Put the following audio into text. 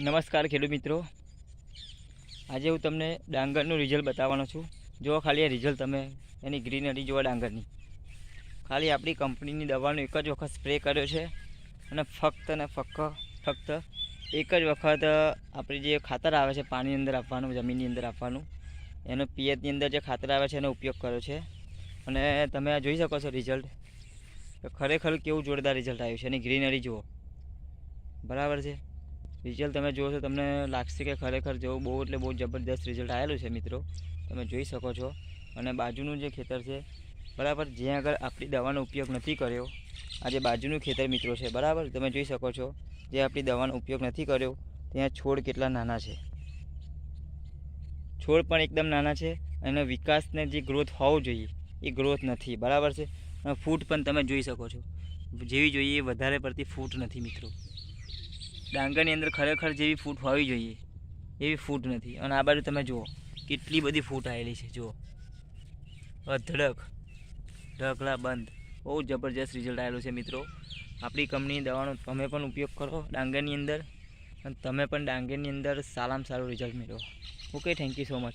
નમસ્કાર ખેડૂત મિત્રો. આજે હું તમને ડાંગરનું રિઝલ્ટ બતાવવાનો છું. જો ખાલી આ રિઝલ્ટ તમે, એની ગ્રીનરી જોવા ડાંગરની. ખાલી આપણી કંપનીની દવાનો એક જ વખત સ્પ્રે કર્યો છે. અને ફક્ત ને ફક્ત ફક્ત એક જ વખત આપણી જે ખાતર આવે છે પાણીની અંદર આપવાનું, જમીનની અંદર આપવાનું, એનો પિયતની અંદર જે ખાતર આવે છે એનો ઉપયોગ કર્યો છે. અને તમે જોઈ શકો છો રિઝલ્ટ ખરેખર કેવું જોરદાર રિઝલ્ટ આવ્યું છે. એની ગ્રીનરી જુઓ. બરાબર છે? રિઝલ્ટ તમે જોશો, તમને લાગશે કે ખરેખર જેવું બહુ એટલે બહુ જબરદસ્ત રિઝલ્ટ આવેલું છે મિત્રો. તમે જોઈ શકો છો. અને બાજુનું જે ખેતર છે, બરાબર, જ્યાં આગળ આપણી દવાનો ઉપયોગ નથી કર્યો, આ જે બાજુનું ખેતર મિત્રો છે, બરાબર, તમે જોઈ શકો છો, જે આપણી દવાનો ઉપયોગ નથી કર્યો, ત્યાં છોડ કેટલા નાના છે. છોડ પણ એકદમ નાના છે અને વિકાસને જે ગ્રોથ હોવો જોઈએ, એ ગ્રોથ નથી, બરાબર છે? અને ફૂટ પણ તમે જોઈ શકો છો. જેવી જોઈએ એ વધારે પડતી ફૂટ નથી મિત્રો. ડાંગરની અંદર ખરેખર જેવી ફૂટ હોવી જોઈએ, એવી ફૂટ નથી. અને આ બાજુ તમે જુઓ, કેટલી બધી ફૂટ આવેલી છે, જુઓ. અધડક ઢગલા બંધ. બહુ જબરજસ્ત રિઝલ્ટ આવેલું છે, મિત્રો. આપણી કંપની દવાનો તમે પણ ઉપયોગ કરો ડાંગરની અંદર. અને તમે પણ ડાંગરની અંદર સારામાં સારું રિઝલ્ટ મેળવો. Okay thank you so much